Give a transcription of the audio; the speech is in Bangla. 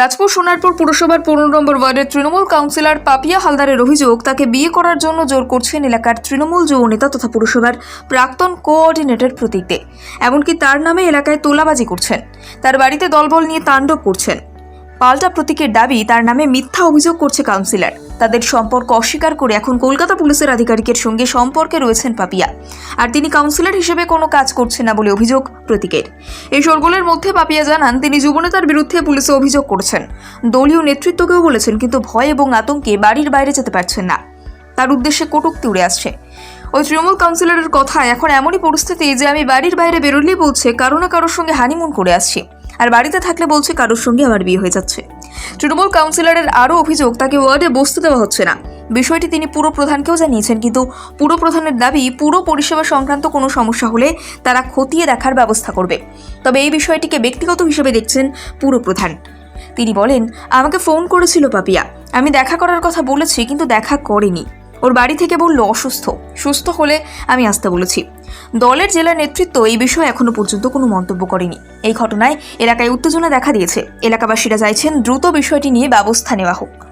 রাজপুর সোনারপুর পুরসভার পনেরো নম্বর ওয়ার্ডের তৃণমূল কাউন্সিলর পাপিয়া হালদারের অভিযোগ, তাকে বিয়ে করার জন্য জোর করছেন এলাকার তৃণমূল যুব নেতা তথা পুরসভার প্রাক্তন কোঅর্ডিনেটর প্রতীক দে এমনকি তার নামে এলাকায় তোলাবাজি করছেন। তার বাড়িতে দলবল নিয়ে তাণ্ডব করছেন। পাল্টা প্রতীকের দাবি, তার নামে মিথ্যা অভিযোগ করছে কাউন্সিলর। তাদের সম্পর্ক অস্বীকার করে এখন কলকাতা পুলিশের আধিকারিকের সঙ্গে সম্পর্কে রয়েছেন পাপিয়া। আর তিনি কাউন্সিলর হিসেবে কোনো কাজ করছেন না বলে অভিযোগ প্রতীকের। এই শোরগোলের মধ্যে পাপিয়া জানান, তিনি যুবনেতার বিরুদ্ধে পুলিশে অভিযোগ করছেন। দলীয় নেতৃত্বকেও বলেছেন, কিন্তু ভয় এবং আতঙ্কে বাড়ির বাইরে যেতে পারছেন না। তার উদ্দেশ্যে কটূক্তি উড়ে আসছে। ওই তৃণমূল কাউন্সিলরের কথা এখন এমনই পরিস্থিতি যে আমি বাড়ির বাইরে বেরোলেই বলছে, কারও না কারোর সঙ্গে হানিমুন করে আসছি। আর বাড়িতে থাকলে বলছে, কারোর সঙ্গে আমার বিয়ে হয়ে যাচ্ছে। তৃণমূল কাউন্সিলরের আরও অভিযোগ, তাকে ওয়ার্ডে বসতে দেওয়া হচ্ছে না। বিষয়টি তিনি পুরো প্রধানকেও জানিয়েছেন, কিন্তু পুরো প্রধানের দাবি, পুরো পরিষেবা সংক্রান্ত কোনো সমস্যা হলে তারা খতিয়ে দেখার ব্যবস্থা করবে। তবে এই বিষয়টিকে ব্যক্তিগত হিসেবে দেখছেন পুরো প্রধান। তিনি বলেন, আমাকে ফোন করেছিল পাপিয়া। আমি দেখা করার কথা বলেছি, কিন্তু দেখা করেনি। ওর বাড়ি থেকে বলল, অসুস্থ। সুস্থ হলে আমি আসতে বলেছি। দলের জেলা নেতৃত্ব এই বিষয়ে এখনও পর্যন্ত কোনো মন্তব্য করেনি। এই ঘটনায় এলাকায় উত্তেজনা দেখা দিয়েছে। এলাকাবাসীরা চাইছেন দ্রুত বিষয়টি নিয়ে ব্যবস্থা নেওয়া হোক।